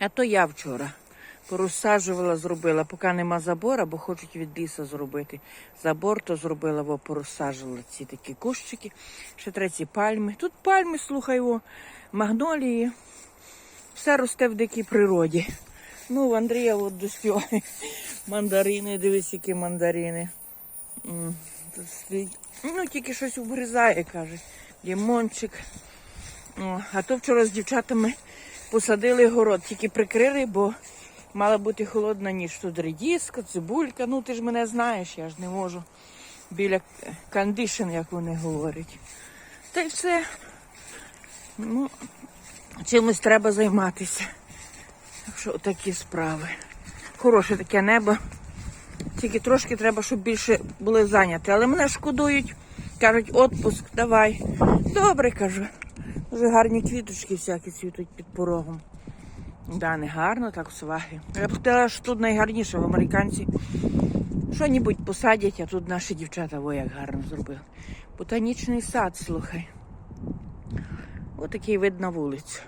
А то я вчора порозсаджувала, зробила, поки нема забора, бо хочуть від лісу зробити. Забор то зробила, бо порозсаджувала ці такі кущики. Ще треті пальми. Тут пальми, слухай, о, магнолії. Все росте в дикій природі. Ну, в Андрія от доспіває. Мандарини, дивись, які мандарини. Ну, тільки щось обгризає, каже. Лімончик. О, а то вчора з дівчатами посадили город, тільки прикрили, бо мала бути холодна ніч. Тут редіска, цибулька. Ну ти ж мене знаєш, я ж не можу. Біля кандишин, як вони говорять. Та й все. Ну, чимось треба займатися. Так що такі справи. Хороше таке небо. Тільки трошки треба, щоб більше були зайняті. Але мене шкодують. Кажуть, отпуск, давай. Добре, кажу. Дуже гарні квіточки всякі цвітуть під порогом. Да, не гарно, так сваги. Я б хотіла, що тут найгарніше в американці. Що-небудь посадять, а тут наші дівчата во як гарно зробили. Ботанічний сад, слухай. Отакий вид на вулицю.